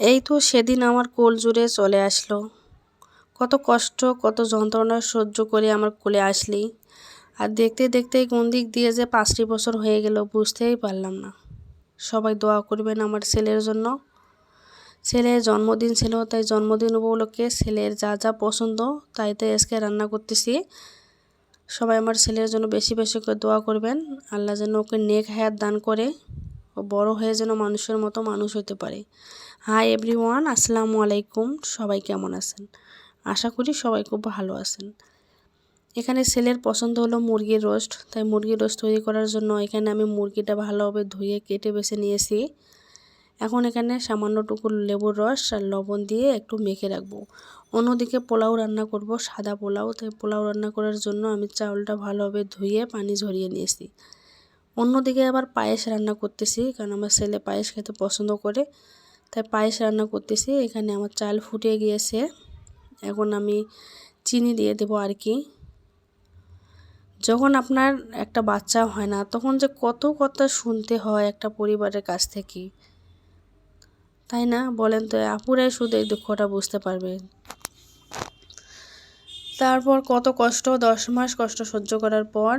এই তো সেদিন আমার কোল জুড়ে চলে আসলো। কত কষ্ট, কত যন্ত্রণা সহ্য করে আমার কোলে আসলি। আর দেখতে দেখতেই কোন দিক দিয়ে যে পাঁচটি বছর হয়ে গেল, বুঝতেই পারলাম না। সবাই দোয়া করবেন আমার ছেলের জন্য। ছেলের জন্মদিন ছিল, তাই জন্মদিন উপলক্ষে ছেলের যা যা পছন্দ, তাই তাই আজকে রান্না করতেছি। সবাই আমার ছেলের জন্য বেশি বেশি করে দোয়া করবেন। আল্লাহ যেন ওকে নেক হায়াত দান করে। বড় হয়ে যেন মানুষের মতো মানুষ হতে পারে। হাই এভরিওয়ান, আসসালামু আলাইকুম। সবাই কেমন আছেন? আশা করি সবাই খুব ভালো আছেন। এখানে ছেলের পছন্দ হলো মুরগির রোস্ট। তাই মুরগির রোস্ট তৈরি করার জন্য এখানে আমি মুরগিটা ভালোভাবে ধুয়ে কেটে বেছে নিয়েছি। এখন এখানে সামান্য সামান্যটুকু লেবুর রস আর লবণ দিয়ে একটু মেখে রাখব। অন্যদিকে পোলাও রান্না করব, সাদা পোলাও। তাই পোলাও রান্না করার জন্য আমি চাউলটা ভালোভাবে ধুয়ে পানি ঝরিয়ে নিয়েছি। অন্যদিকে আবার পায়েস রান্না করতেছি, কারণ আমার ছেলে পায়েস খেতে পছন্দ করে। তাই পায়েস রান্না করতেছি, এখানে আমার চাল ফুটে গিয়েছে। এখন আমি চিনি দিয়ে দেবো আর কি। যখন আপনার একটা বাচ্চা হয় না, তখন যে কত কথা শুনতে হয় একটা পরিবারের কাছ থেকে। তাই না? বলেন তো, আপুরাই শুধু এই দুঃখটা বুঝতে পারবে। তারপর কত কষ্ট, দশ মাস কষ্ট সহ্য করার পর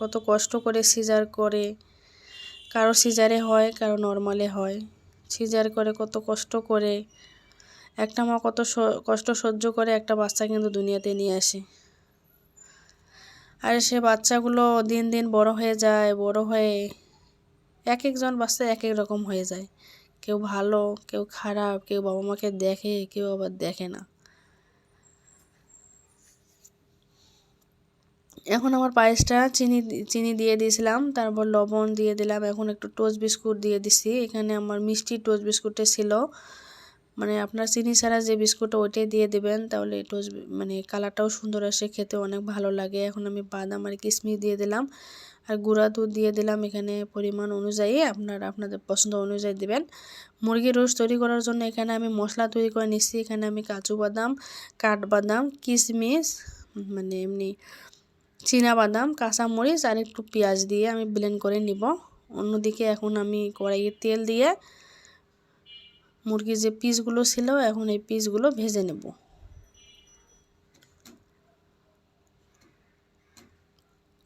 কত কষ্ট করে সিজার করে। কারও সিজারে হয়, কারও নর্মালে হয়। সিজার করে কত কষ্ট করে। একটা মা কত কষ্ট সহ্য করে, একটা বাচ্চা কিন্তু দুনিয়াতে নিয়ে আসে। আর সে বাচ্চাগুলো দিন দিন বড় হয়ে যায়, বড় হয়ে এক একজন বাচ্চা এক এক রকম হয়ে যায়। কেউ ভালো, কেউ খারাপ, কেউ বাবা মাকে দেখে, কেউ আবার দেখে না। এখন আমার পায়েসটা চিনি চিনি দিয়ে দিয়েছিলাম, তারপর লবণ দিয়ে দিলাম, এখন একটু টোস্ট বিস্কুট দিয়ে দিছি। এখানে আমার মিষ্টি টোস্ট বিস্কুটে ছিল। মানে আপনার চিনি ছাড়া যে বিস্কুটটা ওইটাই দিয়ে দেবেন, তাহলে টোস্ট মানে কালারটাও সুন্দর আসে, খেতে অনেক ভালো লাগে। এখন আমি বাদাম আর কিশমিশ দিয়ে দিলাম। আর গুঁড়া দুধ দিয়ে দিলাম এখানে পরিমাণ অনুযায়ী, আপনার আপনাদের পছন্দ অনুযায়ী দেবেন। মুরগির রোস্ট তৈরি করার জন্য এখানে আমি মশলা তৈরি করে নিচ্ছি এখানে আমি কাজু বাদাম কাঠবাদাম কিশমিশ মানে এমনি বাদাম কাঁচামরিচ আর একটু পেঁয়াজ দিয়ে আমি ব্লেন্ড করে নিব। অন্যদিকে এখন আমি কড়াইয়ে তেল দিয়ে মুরগির যে পিসগুলো ছিল, এখন এই পিসগুলো ভেজে নেব।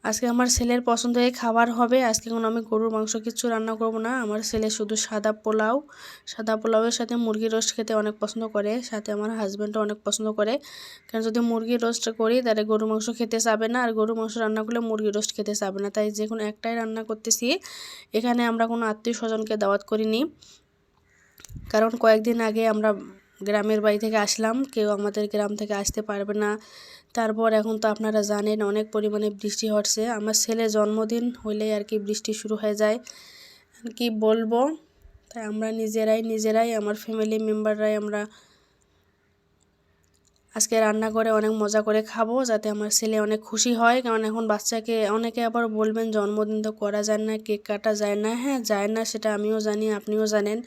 আজকে আমার ছেলের পছন্দের খাবার হবে। আজকে কোনো আমি গরুর মাংস কিছু রান্না করব না। আমার ছেলে শুধু সাদা পোলাও। সাদা পোলাওয়ের সাথে মুরগির রোস্ট খেতে অনেক পছন্দ করে। সাথে আমার হাজব্যান্ডও অনেক পছন্দ করে। কারণ যদি মুরগির রোস্ট করি, তাহলে গরুর মাংস খেতে চাবে না। আর গরুর মাংস রান্না করলে মুরগির রোস্ট খেতে চাবে না। তাই যে কোনো একটাই রান্না করতেছি। এখানে আমরা কোনো আত্মীয় স্বজনকে দাওয়াত করিনি। কারণ কয়েকদিন আগে আমরা গ্রামের বাড়ি থেকে আসলাম। কেউ আমাদের গ্রাম থেকে আসতে পারবে না। তারপর এখন তো আপনারা জানেন অনেক পরিমাণে বৃষ্টি হচ্ছে। আমার ছেলে জন্মদিন হইলেই আর কি বৃষ্টি শুরু হয়ে যায়। আর কি বলব? তাই আমরা নিজেরাই নিজেরাই, আমার ফ্যামিলি মেম্বাররাই আমরা আজকে রান্না করে অনেক মজা করে খাব যাতে আমার ছেলে অনেক খুশি হয়। কারণ এখন বাচ্চাকে অনেকে আবার বলবেন, জন্মদিন তো করা যায় না, কেক কাটা যায় না। হ্যাঁ যায় না সেটা আমিও জানি, আপনিও জানেন।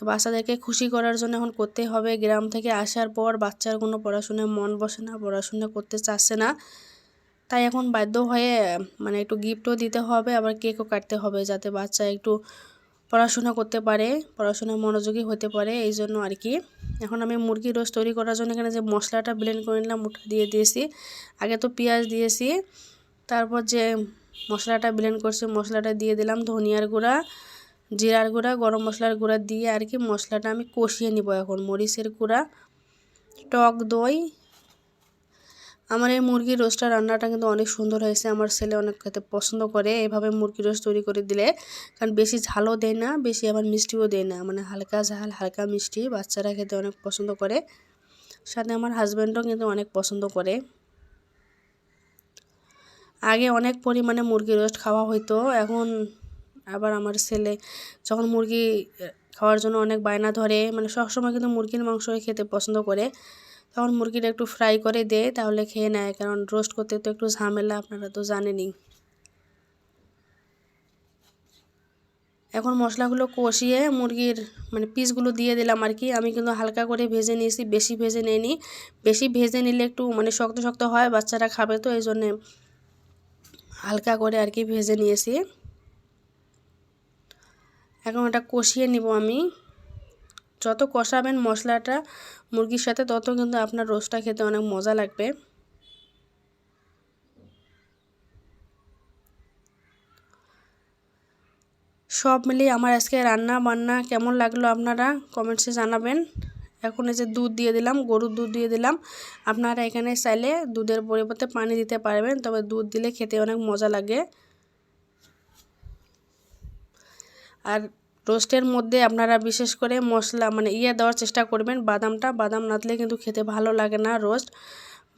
বাচ্চাদেরকে খুশি করার জন্য এখন করতে হবে। গ্রাম থেকে আসার পর বাচ্চার কোনো পড়াশোনায় মন বসে না, পড়াশোনা করতে চাচ্ছে না। তাই এখন বাধ্য হয়ে মানে একটু গিফটও দিতে হবে, আবার কেকও কাটতে হবে যাতে বাচ্চা একটু পড়াশোনা করতে পারে পড়াশোনায় মনোযোগী হতে পারে, এই জন্য আর কি। এখন আমি মুরগি রোজ তৈরি করার জন্য এখানে যে মশলাটা ব্লেন্ড করে নিলাম, ওটা দিয়ে দিয়েছি। আগে তো পেঁয়াজ দিয়েছি, তারপর যে মশলাটা ব্লেন্ড করছি, মশলাটা দিয়ে দিলাম ধনিয়ার গুঁড়া জিরার গুঁড়া, গরম মশলার গুঁড়া দিয়ে আর কি মশলাটা আমি কষিয়ে নিব এখন। মরিচের গুঁড়া, টক দই। আমার এই মুরগির রোস্টটা রান্নাটা কিন্তু অনেক সুন্দর হয়েছে। আমার ছেলে অনেক খেতে পছন্দ করে এভাবে মুরগির রোস্ট তৈরি করে দিলে। কারণ বেশি ঝালও দেয় না, বেশি আবার মিষ্টিও দেয় না। মানে হালকা ঝাল, হালকা মিষ্টি বাচ্চারা খেতে অনেক পছন্দ করে। সাথে আমার হাজব্যান্ডও কিন্তু অনেক পছন্দ করে। আগে অনেক পরিমাণে মুরগির রোস্ট খাওয়া হইতো। এখন আবার আমার ছেলে যখন মুরগি খাওয়ার জন্য অনেক বায়না ধরে মানে সবসময় কিন্তু মুরগির মাংস খেতে পছন্দ করে, তখন মুরগিটা একটু ফ্রাই করে দেয় তাহলে খেয়ে নেয়, কারণ রোস্ট করতে তো একটু ঝামেলা, আপনারা তো জানেনই। এখন মশলাগুলো কষিয়ে মুরগির মানে পিসগুলো দিয়ে দিলাম আর কি, আমি কিন্তু হালকা করে ভেজে নিয়েছি, বেশি ভেজে নিইনি, বেশি ভেজে নিলে একটু মানে শক্ত শক্ত হয়, বাচ্চারা খাবে তো এই জন্যে হালকা করে আর কি ভেজে নিয়েছি। এখন এটা কষিয়ে নিব আমি। যত কষাবেন মশলাটা মুরগির সাথে, তত কিন্তু আপনার রোস্টটা খেতে অনেক মজা লাগবে। সব মিলিয়ে আমার আজকে রান্না বান্না কেমন লাগল আপনারা কমেন্টসে জানাবেন। এখন এই যে দুধ দিয়ে দিলাম, গরুর দুধ দিয়ে দিলাম। আপনারা এখানে চাইলে দুধের পরিবর্তে পানি দিতে পারবেন, তবে দুধ দিলে খেতে অনেক মজা লাগে। আর রোস্টের মধ্যে আপনারা বিশেষ করে মশলা মানে ইয়ে দেওয়ার চেষ্টা করবেন বাদামটা। বাদাম না দিলে কিন্তু খেতে ভালো লাগে না রোস্ট।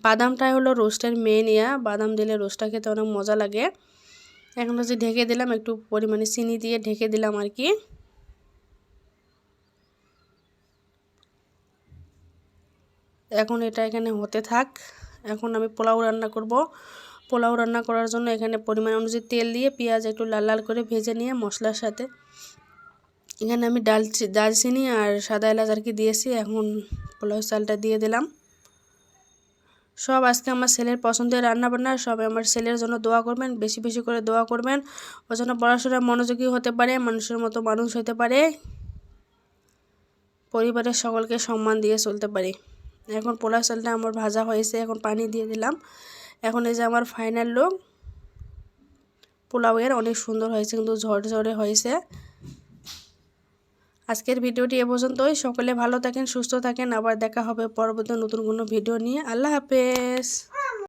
বাদামটাই হলো রোস্টের মেন ইয়া। বাদাম দিলে রোস্টটা খেতে অনেক মজা লাগে। এখন হচ্ছে ঢেকে দিলাম, একটু পরিমাণে চিনি দিয়ে ঢেকে দিলাম আর কি। এখন এটা এখানে হতে থাক। এখন আমি পোলাও রান্না করব। পোলাও রান্না করার জন্য এখানে পরিমাণ অনুযায়ী তেল দিয়ে পেঁয়াজ একটু লাল লাল করে ভেজে নিয়ে মশলার সাথে এখানে আমি ডাল দালচিনি আর সাদা এলাচ আর কি দিয়েছি। এখন পোলাও চালটা দিয়ে দিলাম। সব আজকে আমার ছেলের পছন্দের রান্না বান্না সব আমার ছেলের জন্য দোয়া করবেন, বেশি বেশি করে দোয়া করবেন। ওর জন্য পড়াশোনায় মনোযোগী হতে পারে, মানুষের মতো মানুষ হতে পারে। পরিবারের সকলকে সম্মান দিয়ে চলতে পারে। এখন পোলাও চালটা আমার ভাজা হয়েছে, এখন পানি দিয়ে দিলাম। এখন এই যে আমার ফাইনাল লুক পোলাওয়ের অনেক সুন্দর হয়েছে, কিন্তু ঝরঝরে হয়েছে। আজকের ভিডিওটি এ পর্যন্তই। সকলে ভালো থাকেন, সুস্থ থাকেন। আবার দেখা হবে পরবর্তী নতুন কোনো ভিডিও নিয়ে। আল্লাহ হাফেজ।